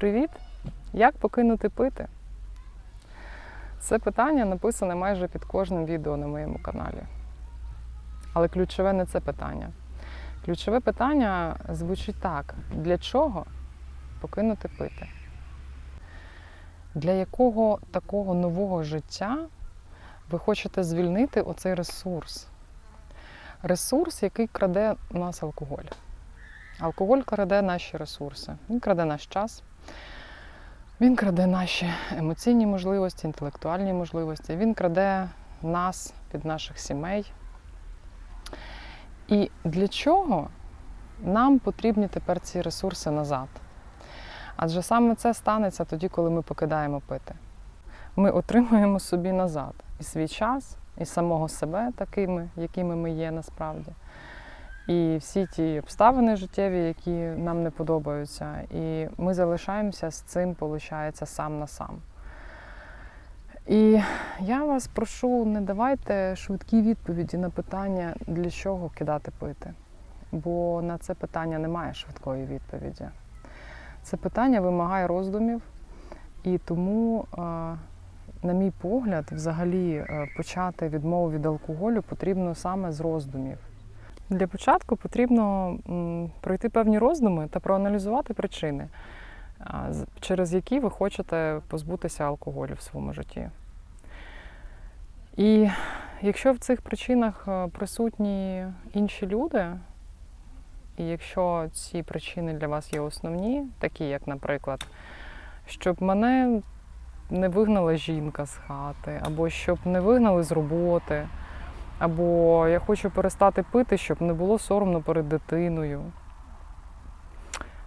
Привіт! Як покинути пити? Це питання написане майже під кожним відео на моєму каналі. Але ключове не це питання. Ключове питання звучить так: для чого покинути пити? Для якого такого нового життя ви хочете звільнити оцей ресурс? Ресурс, який краде у нас алкоголь. Алкоголь краде наші ресурси, він краде наш час, він краде наші емоційні можливості, інтелектуальні можливості, він краде нас від наших сімей. І для чого нам потрібні тепер ці ресурси назад? Адже саме це станеться тоді, коли ми покидаємо пити. Ми отримуємо собі назад і свій час, і самого себе такими, якими ми є насправді. І всі ті обставини життєві, які нам не подобаються. І ми залишаємося з цим, виходить, сам на сам. І я вас прошу, не давайте швидкі відповіді на питання, для чого кидати пити. Бо на це питання немає швидкої відповіді. Це питання вимагає роздумів, і тому, е, на мій погляд, взагалі е, почати відмову від алкоголю потрібно саме з роздумів. Для початку потрібно пройти певні роздуми та проаналізувати причини, через які ви хочете позбутися алкоголю в своєму житті. І якщо в цих причинах е, присутні інші люди, і якщо ці причини для вас є основні, такі як, наприклад, щоб мене не вигнала жінка з хати, або щоб не вигнали з роботи, або я хочу перестати пити, щоб не було соромно перед дитиною,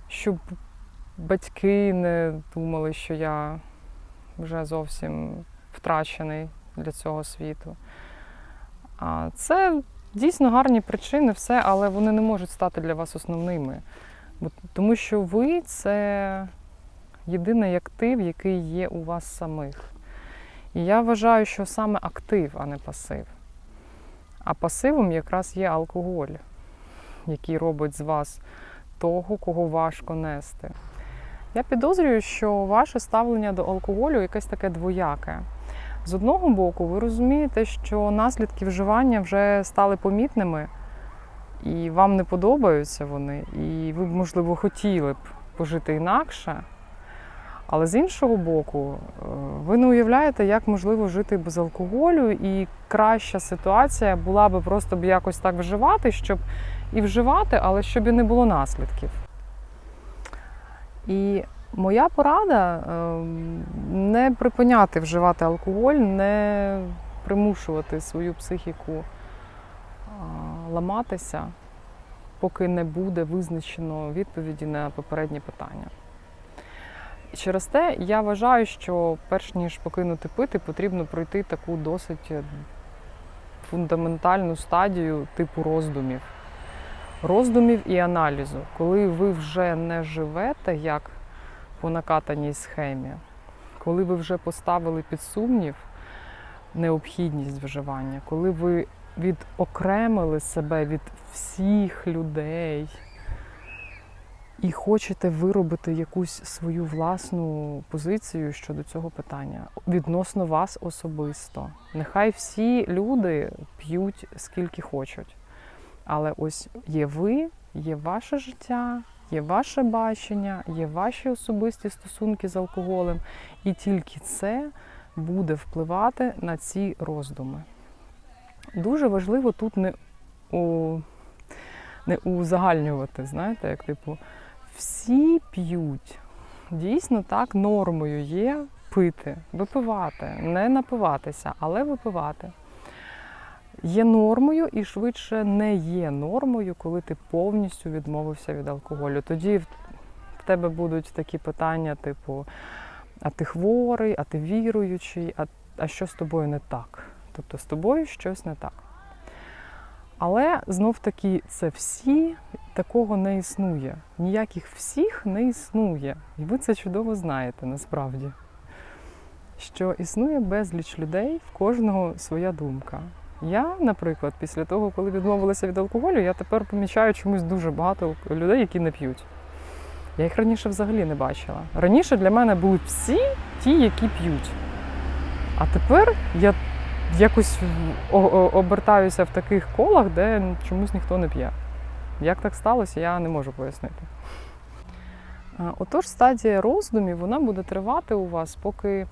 щоб батьки не думали, що я вже зовсім втрачений для цього світу. Це дійсно гарні причини, все, але вони не можуть стати для вас основними. Тому що ви це єдиний актив, який є у вас самих. І я вважаю, що саме актив, а не пасив. А пасивом якраз є алкоголь, який робить з вас того, кого важко нести. Я підозрюю, що ваше ставлення до алкоголю якесь таке двояке. З одного боку, ви розумієте, що наслідки вживання вже стали помітними, і вам не подобаються вони, і ви б, можливо, хотіли б пожити інакше. Але з іншого боку, е, ви не уявляєте, як можливо жити без алкоголю, і краща ситуація була би просто б якось так вживати, щоб і вживати, але щоб і не було наслідків. І моя порада ем, не припиняти вживати алкоголь, не примушувати свою психіку ламатися, поки не буде визначено відповіді на попередні питання. Через те я вважаю, що перш ніж покинути пити, потрібно пройти таку досить е, фундаментальну стадію типу роздумів. Роздумів і аналізу, коли ви вже не живете як по накатаній схемі, коли ви вже поставили під сумнів необхідність вживання, коли ви відокремили себе від всіх людей і хочете виробити якусь свою власну позицію щодо цього питання відносно вас особисто. Нехай всі люди п'ють скільки хочуть. Але ось є ви, є ваше життя, є ваше бачення, є ваші особисті стосунки з алкоголем, і тільки це буде впливати на ці роздуми. Дуже важливо тут не, у, не узагальнювати, знаєте, як типу, всі п'ють. Дійсно, так, нормою є пити, випивати, не напиватися, але випивати. Є нормою і швидше не є нормою, коли ти повністю відмовився від алкоголю. Тоді в тебе будуть такі питання, типу, а ти хворий, а ти віруючий, а, а що з тобою не так? Тобто з тобою щось не так. Але знов таки це всі, такого не існує. Ніяких всіх не існує. І ви це чудово знаєте насправді. Що існує безліч людей, в кожного своя думка. Я, наприклад, після того, коли відмовилася від алкоголю, я тепер помічаю чомусь дуже багато людей, які не п'ють. Я їх раніше взагалі не бачила. Раніше для мене були всі ті, які п'ють. А тепер я якось обертаюся в таких колах, де чомусь ніхто не п'є. Як так сталося, я не можу пояснити. Отож, стадія роздумів вона буде тривати у вас, поки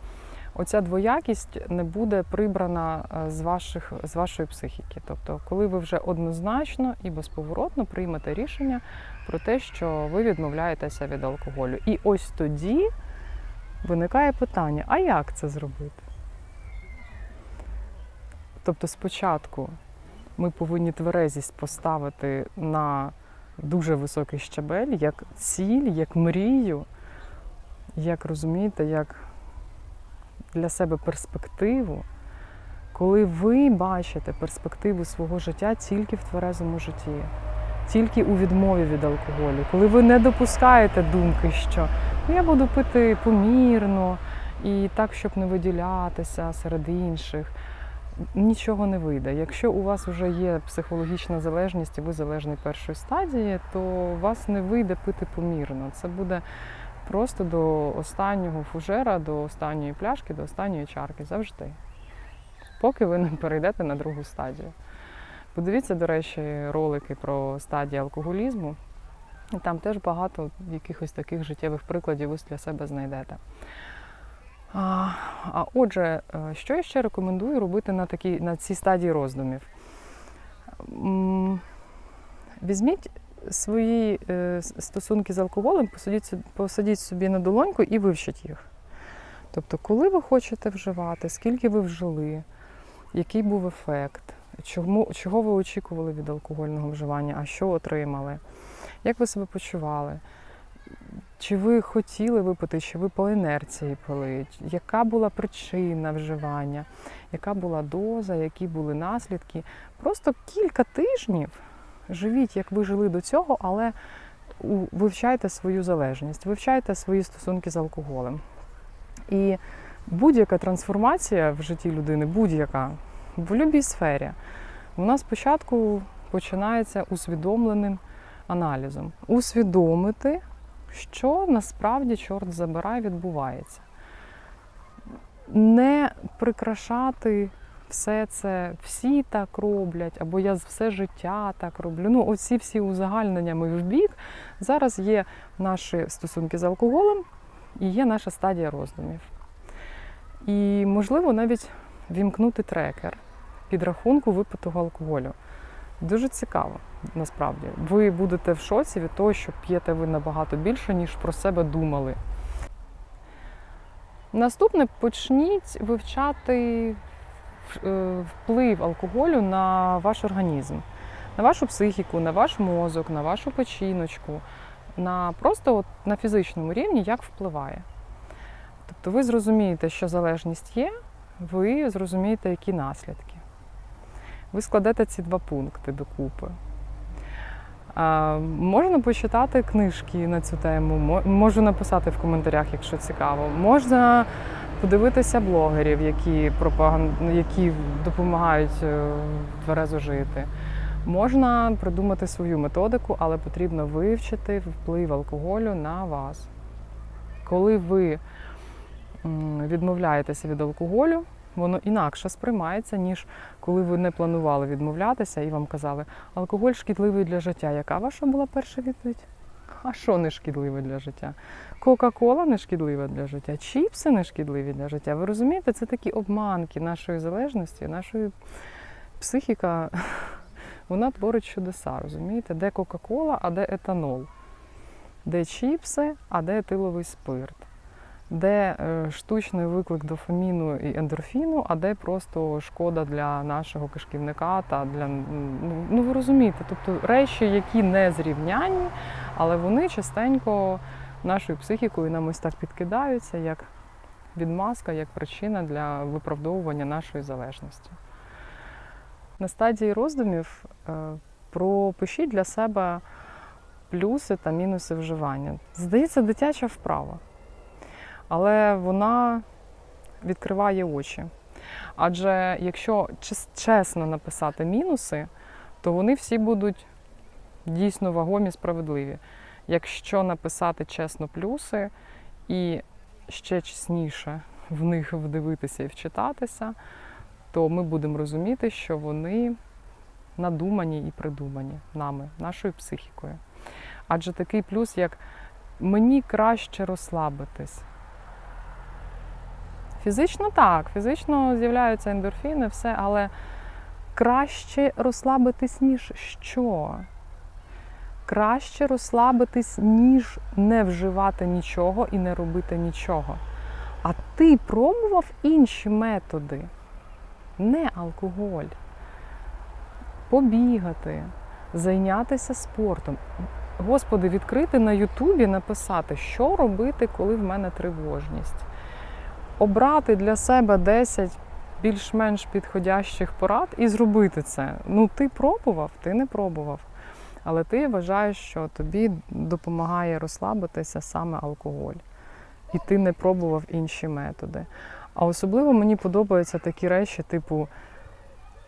оця двоякість не буде прибрана з, ваших, з вашої психіки. Тобто, коли ви вже однозначно і безповоротно приймете рішення про те, що ви відмовляєтеся від алкоголю. І ось тоді виникає питання: а як це зробити? Тобто, спочатку ми повинні тверезість поставити на дуже високий щабель, як ціль, як мрію, як розумієте, як для себе перспективу, коли ви бачите перспективу свого життя тільки в тверезому житті, тільки у відмові від алкоголю, коли ви не допускаєте думки, що «Ну, я буду пити помірно і так, щоб не виділятися серед інших. Нічого не вийде. Якщо у вас вже є психологічна залежність і ви залежний першої стадії, то вас не вийде пити помірно. Це буде просто до останнього фужера, до останньої пляшки, до останньої чарки завжди. Поки ви не перейдете на другу стадію. Подивіться, до речі, ролики про стадії алкоголізму. І там теж багато якихось таких життєвих прикладів ви для себе знайдете. А, а отже, е, що я ще рекомендую робити на, такій, на цій стадії роздумів? Візьміть свої е, стосунки з алкоголем, посадіть, посадіть собі на долоньку і вивчіть їх. Тобто, коли ви хочете вживати, скільки ви вжили, який був ефект, чому, чого ви очікували від алкогольного вживання, а що отримали, як ви себе почували. Чи ви хотіли випити, чи ви по інерції пили? Яка була причина вживання, яка була доза, які були наслідки? Просто кілька тижнів живіть, як ви жили до цього, але вивчайте свою залежність, вивчайте свої стосунки з алкоголем. І будь-яка трансформація в житті людини, будь-яка, в будь-якій сфері, вона спочатку починається усвідомленим аналізом. Усвідомити що насправді, чорт забирай, відбувається. Не прикрашати все це, всі так роблять, або я все життя так роблю. Ну, оці всі узагальнення ми в бік. Зараз є наші стосунки з алкоголем і є наша стадія роздумів. І можливо навіть вімкнути трекер підрахунку випитого алкоголю. Дуже цікаво, насправді. Ви будете в шоці від того, що п'єте ви набагато більше, ніж про себе думали. Наступне почніть вивчати е, вплив алкоголю на ваш організм, на вашу психіку, на ваш мозок, на вашу печіночку, на просто от, на фізичному рівні, як впливає. Тобто ви зрозумієте, що залежність є, ви зрозумієте, які наслідки ви складете ці два пункти докупи. Можна почитати книжки на цю тему, можу написати в коментарях, якщо цікаво. Можна подивитися блогерів, які, пропаган... які допомагають е, тверезо жити. Можна придумати свою методику, але потрібно вивчити вплив алкоголю на вас. Коли ви відмовляєтеся від алкоголю, воно інакше сприймається, ніж коли ви не планували відмовлятися і вам казали, алкоголь шкідливий для життя. Яка ваша була перша відповідь? А що не шкідливе для життя? Кока-кола не шкідлива для життя, чіпси не шкідливі для життя. Ви розумієте, це такі обманки нашої залежності, нашої психіка, вона творить чудеса, розумієте? Де Кока-кола, а де етанол, де чіпси, а де етиловий спирт де штучний виклик дофаміну і ендорфіну, а де просто шкода для нашого кишківника та для ну, ну ви розумієте, тобто речі, які не зрівнянні, але вони частенько нашою психікою нам ось так підкидаються як відмазка, як причина для виправдовування нашої залежності. На стадії роздумів е, пропишіть для себе плюси та мінуси вживання. Здається, дитяча вправа але вона відкриває очі. Адже якщо чесно написати мінуси, то вони всі будуть дійсно вагомі, справедливі. Якщо написати чесно плюси і ще чесніше в них вдивитися і вчитатися, то ми будемо розуміти, що вони надумані і придумані нами, нашою психікою. Адже такий плюс, як мені краще розслабитись. Фізично так, фізично з'являються ендорфіни, все, але краще розслабитись, ніж що? Краще розслабитись, ніж не вживати нічого і не робити нічого. А ти пробував інші методи, не алкоголь. Побігати, зайнятися спортом. Господи, відкрити на Ютубі, написати, що робити, коли в мене тривожність. Обрати для себе 10 більш-менш підходящих порад і зробити це. Ну, ти пробував, ти не пробував. Але ти вважаєш, що тобі допомагає розслабитися саме алкоголь. І ти не пробував інші методи. А особливо мені подобаються такі речі, типу,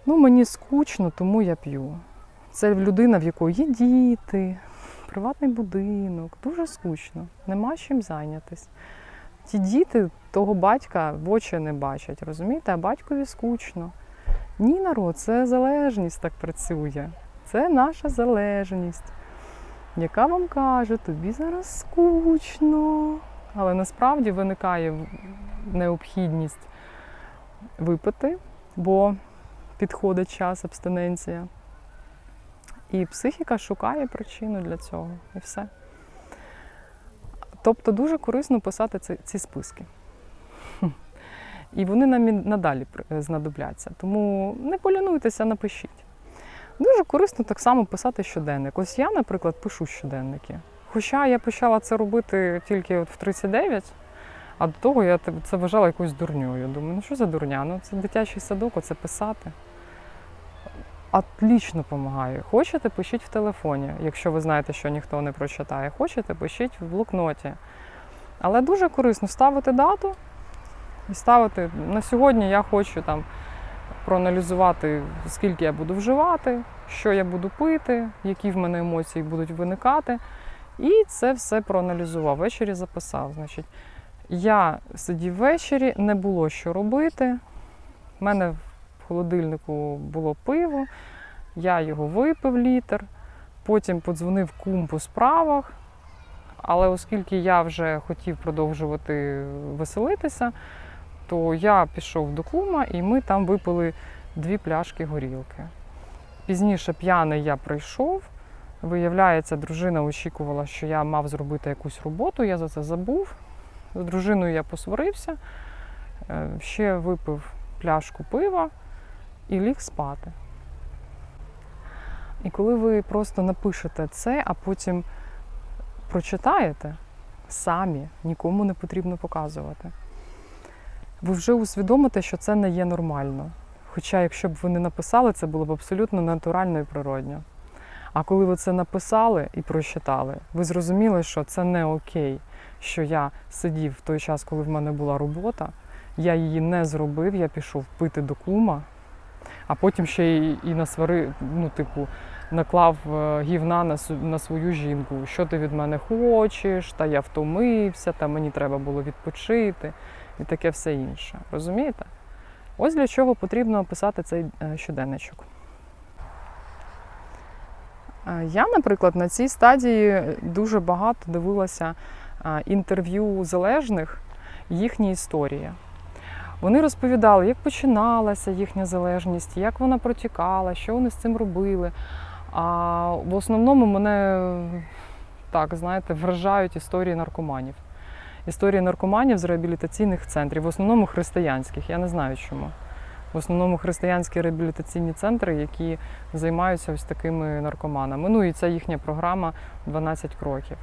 ну мені скучно, тому я п'ю. Це людина, в якої є діти, приватний будинок, дуже скучно, нема чим зайнятися. Ті діти того батька в очі не бачать, розумієте, а батькові скучно. Ні, народ, це залежність так працює. Це наша залежність, яка вам каже, тобі зараз скучно. Але насправді виникає необхідність випити, бо підходить час, абстиненція. І психіка шукає причину для цього. І все. Тобто дуже корисно писати ці, ці списки. І вони нам і надалі при- знадобляться. Тому не полінуйтеся, напишіть. Дуже корисно так само писати щоденник. Ось я, наприклад, пишу щоденники. Хоча я почала це робити тільки от в 39, а до того я це вважала якоюсь дурньою. Думаю, ну що за дурня? Ну це дитячий садок, оце писати. Отлично допомагає. Хочете, пишіть в телефоні, якщо ви знаєте, що ніхто не прочитає. Хочете, пишіть в блокноті. Але дуже корисно ставити дату і ставити на сьогодні я хочу там проаналізувати, скільки я буду вживати, що я буду пити, які в мене емоції будуть виникати. І це все проаналізував. Ввечері записав. Значить, я сидів ввечері, не було що робити. У мене в холодильнику було пиво, я його випив літр, потім подзвонив кум по справах. Але оскільки я вже хотів продовжувати веселитися, то я пішов до кума і ми там випили дві пляшки горілки. Пізніше п'яний я прийшов. Виявляється, дружина очікувала, що я мав зробити якусь роботу, я за це забув. З дружиною я посварився, е, ще випив пляшку пива і ліг спати. І коли ви просто напишете це, а потім прочитаєте самі, нікому не потрібно показувати. Ви вже усвідомите, що це не є нормально. Хоча, якщо б ви не написали, це було б абсолютно натурально і природньо. А коли ви це написали і прочитали, ви зрозуміли, що це не окей, що я сидів в той час, коли в мене була робота, я її не зробив, я пішов пити до кума, а потім ще й і насвари, ну, типу, наклав е, гівна на, на свою жінку. Що ти від мене хочеш, та я втомився, та мені треба було відпочити і таке все інше. Розумієте? Ось для чого потрібно писати цей е, щоденничок. Е, Я, наприклад, на цій стадії дуже багато дивилася інтерв'ю залежних, їхні історії. Вони розповідали, як починалася їхня залежність, як вона протікала, що вони з цим робили. А в основному мене так, знаєте, вражають історії наркоманів. Історії наркоманів з реабілітаційних центрів, в основному християнських. Я не знаю чому. В основному християнські реабілітаційні центри, які займаються ось такими наркоманами. Ну і це їхня програма 12 кроків.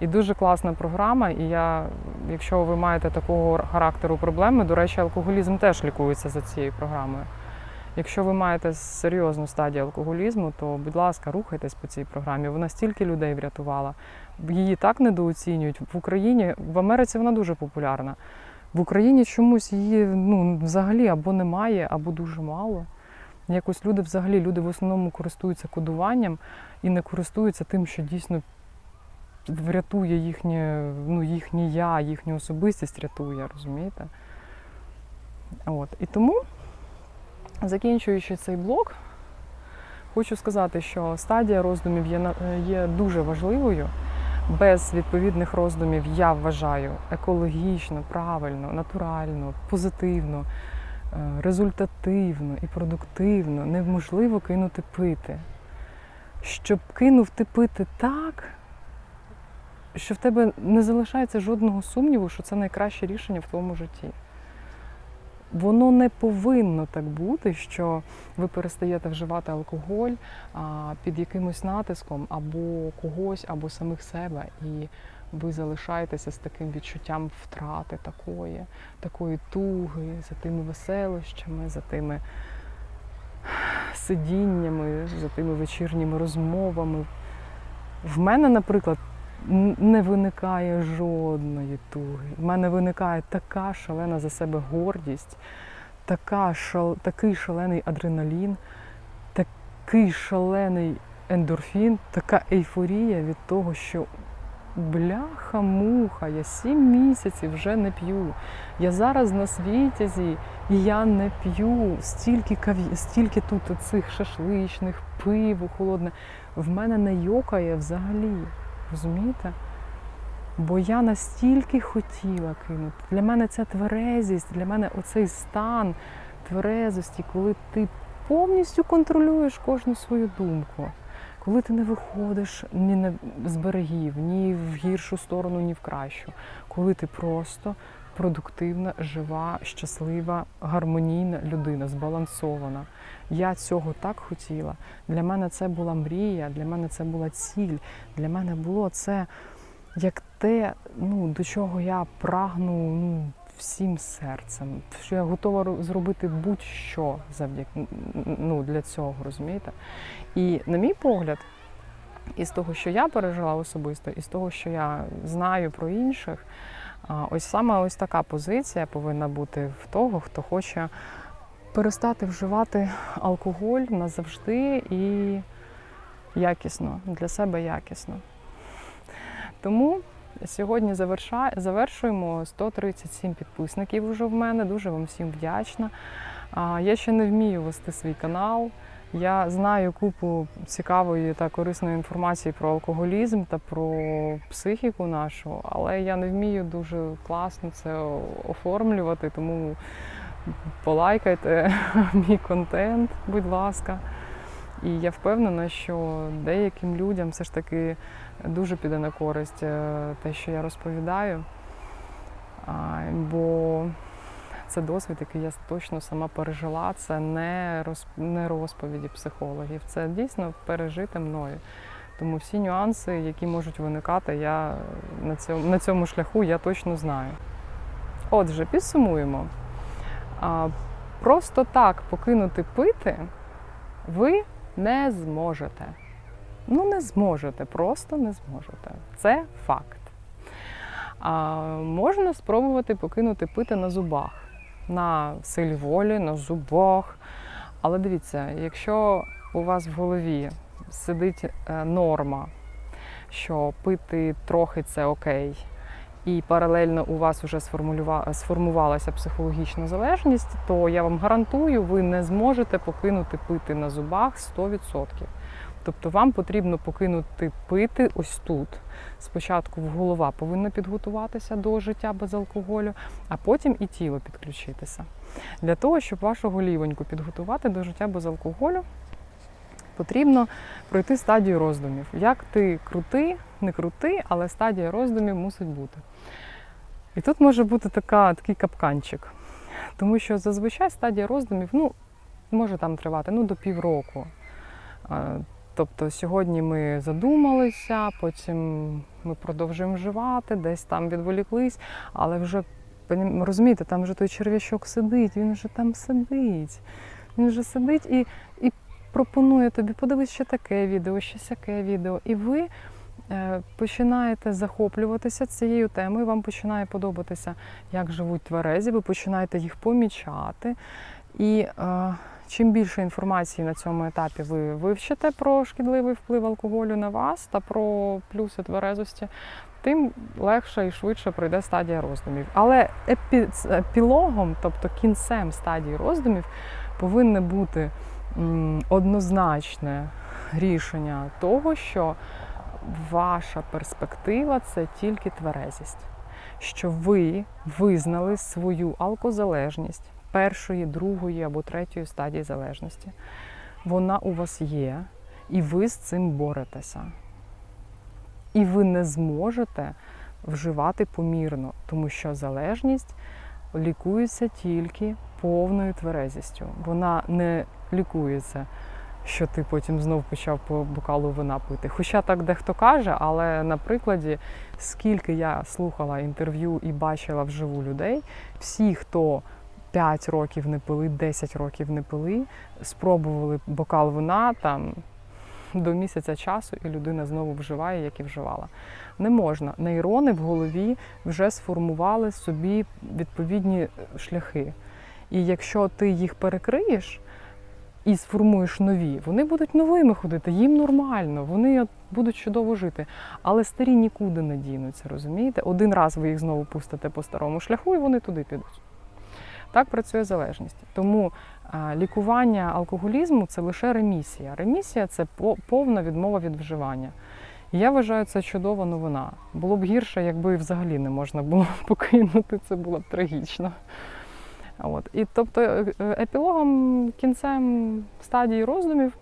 І дуже класна програма. І я, якщо ви маєте такого характеру проблеми, до речі, алкоголізм теж лікується за цією програмою. Якщо ви маєте серйозну стадію алкоголізму, то, будь ласка, рухайтесь по цій програмі. Вона стільки людей врятувала. Її так недооцінюють. В Україні, в Америці вона дуже популярна. В Україні чомусь її ну, взагалі або немає, або дуже мало. Якось люди взагалі люди в основному користуються кодуванням і не користуються тим, що дійсно врятує їхнє, ну, їхнє я, їхню особистість рятує, розумієте? От. І тому, закінчуючи цей блок, хочу сказати, що стадія роздумів є, є дуже важливою. Без відповідних роздумів я вважаю екологічно, правильно, натурально, позитивно, е, результативно і продуктивно неможливо кинути пити. Щоб кинув ти пити так, що в тебе не залишається жодного сумніву, що це найкраще рішення в твоєму житті. Воно не повинно так бути, що ви перестаєте вживати алкоголь а, під якимось натиском або когось, або самих себе, і ви залишаєтеся з таким відчуттям втрати такої, такої туги, за тими веселощами, за тими сидіннями, за тими вечірніми розмовами. В мене, наприклад, не виникає жодної туги. В мене виникає така шалена за себе гордість, така шал, такий шалений адреналін, такий шалений ендорфін, така ейфорія від того, що бляха-муха, я сім місяців вже не п'ю. Я зараз на світязі і я не п'ю стільки каві... стільки тут цих шашличних, пиво холодне. В мене не йокає взагалі. Розумієте? Бо я настільки хотіла кинути. Для мене ця тверезість, для мене оцей стан тверезості, коли ти повністю контролюєш кожну свою думку, коли ти не виходиш ні з берегів, ні в гіршу сторону, ні в кращу, коли ти просто продуктивна, жива, щаслива, гармонійна людина, збалансована. Я цього так хотіла. Для мене це була мрія, для мене це була ціль, для мене було це як те, ну, до чого я прагну ну, всім серцем, що я готова зробити будь-що завдяки ну, для цього, розумієте? І на мій погляд, із того, що я пережила особисто, і з того, що я знаю про інших, ось саме ось така позиція повинна бути в того, хто хоче перестати вживати алкоголь назавжди і якісно, для себе якісно. Тому сьогодні завершуємо 137 підписників вже в мене. Дуже вам всім вдячна. Я ще не вмію вести свій канал. Я знаю купу цікавої та корисної інформації про алкоголізм та про психіку нашу, але я не вмію дуже класно це оформлювати, тому полайкайте мій контент, будь ласка. І я впевнена, що деяким людям все ж таки дуже піде на користь е, те, що я розповідаю. Бо це досвід, який я точно сама пережила. Це не, роз, не розповіді психологів, це дійсно пережите мною. Тому всі нюанси, які можуть виникати, я на цьому, на цьому шляху я точно знаю. Отже, підсумуємо. А, Просто так покинути пити ви не зможете. Ну, не зможете, просто не зможете. Це факт. А, можна спробувати покинути пити на зубах, на силі волі, на зубах. Але дивіться, якщо у вас в голові сидить е, норма, що пити трохи це окей, і паралельно у вас вже сформувалася психологічна залежність, то я вам гарантую, ви не зможете покинути пити на зубах 100%. Тобто вам потрібно покинути пити ось тут. Спочатку голова повинна підготуватися до життя без алкоголю, а потім і тіло підключитися. Для того, щоб вашу голівоньку підготувати до життя без алкоголю, потрібно пройти стадію роздумів. Як ти крути, не крути, але стадія роздумів мусить бути. І тут може бути така, такий капканчик. Тому що зазвичай стадія роздумів ну, може там тривати ну, до півроку. Тобто сьогодні ми задумалися, потім ми продовжуємо вживати, десь там відволіклись, але вже розумієте, там вже той черв'ячок сидить, він вже там сидить. Він вже сидить і, і пропонує тобі, подивись ще таке відео, ще сяке відео. І ви е, починаєте захоплюватися цією темою, вам починає подобатися, як живуть тверезі, ви починаєте їх помічати. І е, чим більше інформації на цьому етапі ви вивчите про шкідливий вплив алкоголю на вас та про плюси тверезості, тим легше і швидше пройде стадія роздумів. Але епі... епілогом, тобто кінцем стадії роздумів, повинне бути однозначне рішення того, що ваша перспектива це тільки тверезість, що ви визнали свою алкозалежність першої, другої або третьої стадії залежності. Вона у вас є, і ви з цим боретеся. І ви не зможете вживати помірно, тому що залежність лікується тільки повною тверезістю. Вона не лікується, що ти потім знов почав по бокалу вина пити. Хоча так дехто каже, але на прикладі, скільки я слухала інтерв'ю і бачила вживу людей, всі, хто 5 років не пили, 10 років не пили, спробували бокал вина там до місяця часу, і людина знову вживає, як і вживала. Не можна. Нейрони в голові вже сформували собі відповідні шляхи. І якщо ти їх перекриєш і сформуєш нові, вони будуть новими ходити, їм нормально, вони будуть чудово жити. Але старі нікуди не дінуться, розумієте? Один раз ви їх знову пустите по старому шляху, і вони туди підуть. Так працює залежність. Тому лікування алкоголізму це лише ремісія. Ремісія це повна відмова від вживання. І я вважаю, це чудова новина. Було б гірше, якби взагалі не можна було покинути, це було б трагічно. От. І тобто е, епілогом, кінцем стадії роздумів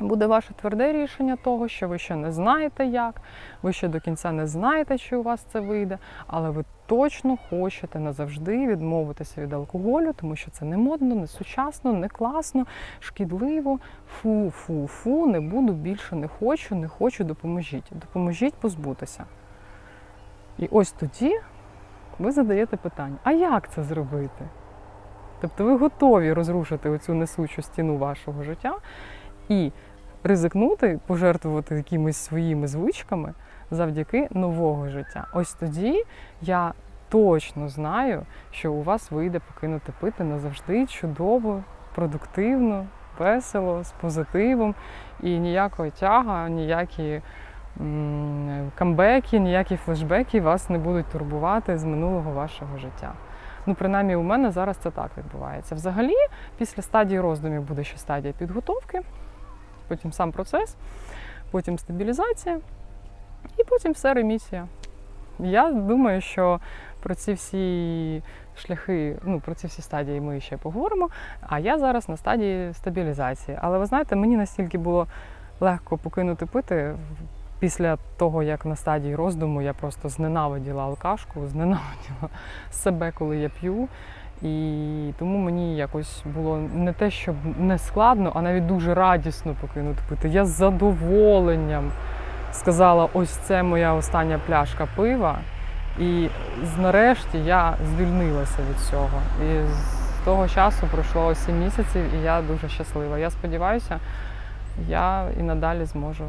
буде ваше тверде рішення того, що ви ще не знаєте як, ви ще до кінця не знаєте, чи у вас це вийде, але ви точно хочете назавжди відмовитися від алкоголю, тому що це не модно, не сучасно, не класно, шкідливо. Фу, фу, фу, не буду більше, не хочу, не хочу, допоможіть. Допоможіть позбутися. І ось тоді ви задаєте питання: а як це зробити? Тобто ви готові розрушити оцю несучу стіну вашого життя і ризикнути, пожертвувати якимись своїми звичками завдяки нового життя. Ось тоді я точно знаю, що у вас вийде покинути пити назавжди чудово, продуктивно, весело, з позитивом і ніякої тяга, ніякі камбеки, ніякі флешбеки вас не будуть турбувати з минулого вашого життя. Ну, принаймні, у мене зараз це так відбувається. Взагалі, після стадії роздумів буде ще стадія підготовки, потім сам процес, потім стабілізація, і потім все ремісія. Я думаю, що про ці всі шляхи, ну про ці всі стадії ми ще поговоримо. А я зараз на стадії стабілізації. Але ви знаєте, мені настільки було легко покинути пити після того, як на стадії роздуму я просто зненавиділа алкашку, зненавиділа себе, коли я п'ю. І тому мені якось було не те, щоб не складно, а навіть дуже радісно покинути пити. Я з задоволенням сказала: ось це моя остання пляшка пива. І нарешті я звільнилася від цього. І з того часу пройшло 7 місяців, і я дуже щаслива. Я сподіваюся, я і надалі зможу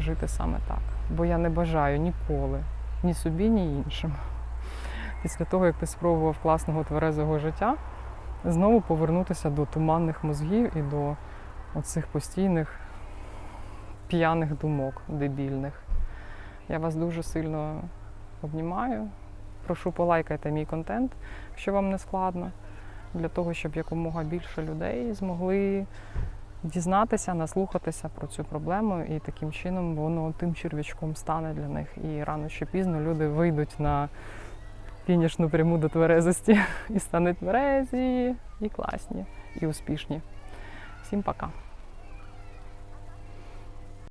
жити саме так. Бо я не бажаю ніколи, ні собі, ні іншим. Після того, як ти спробував класного тверезого життя, знову повернутися до туманних мозгів і до оцих постійних п'яних думок, дебільних. Я вас дуже сильно обнімаю. Прошу полайкайте мій контент, якщо вам не складно, для того, щоб якомога більше людей змогли дізнатися, наслухатися про цю проблему, і таким чином воно тим черв'ячком стане для них. І рано чи пізно люди вийдуть на фінішну пряму до тверезості і стануть тверезі, і класні, і успішні. Всім пока!